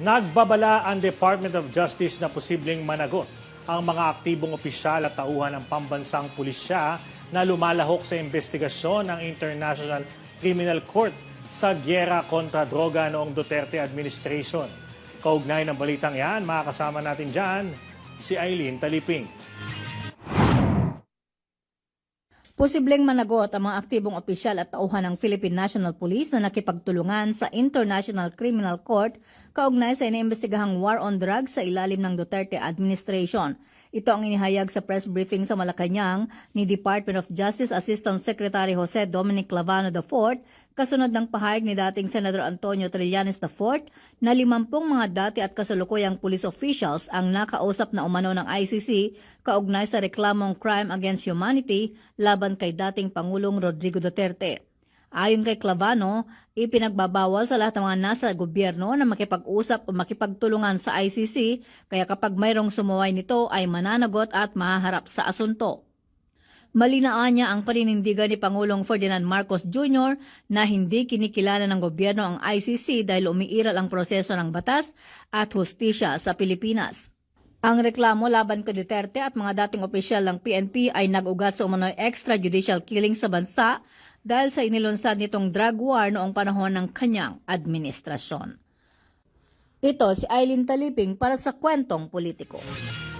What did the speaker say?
Nagbabala ang Department of Justice na posibleng managot ang mga aktibong opisyal at tauhan ng pambansang pulisya na lumalahok sa investigasyon ng International Criminal Court sa gyera kontra droga noong Duterte administration. Kaugnay ng balitang yan, makakasama natin dyan si Eileen Taliping. Posibleng managot ang mga aktibong opisyal at tauhan ng Philippine National Police na nakipagtulungan sa International Criminal Court kaugnay sa iniimbestigahang war on drugs sa ilalim ng Duterte administration. Ito ang inihayag sa press briefing sa Malacanang ni Department of Justice Assistant Secretary Jose Dominic Clavano IV kasunod ng pahayag ni dating Senador Antonio Trillanes IV na limampung mga dati at kasalukuyang police officials ang nakausap na umano ng ICC kaugnay sa reklamong crime against humanity laban kay dating Pangulong Rodrigo Duterte. Ayon kay Clavano, ipinagbabawal sa lahat ng mga nasa gobyerno na makipag-usap o makipagtulungan sa ICC kaya kapag mayroong sumuway nito ay mananagot at mahaharap sa asunto. Malinaan niya ang paninindigan ni Pangulong Ferdinand Marcos Jr. na hindi kinikilala ng gobyerno ang ICC dahil umiiral ang proseso ng batas at hustisya sa Pilipinas. Ang reklamo laban kay Duterte at mga dating opisyal ng PNP ay nag-ugat sa umano'y extrajudicial killing sa bansa dahil sa inilunsad nitong drug war noong panahon ng kanyang administrasyon. Ito si Eileen Taliping para sa Kwentong Politiko.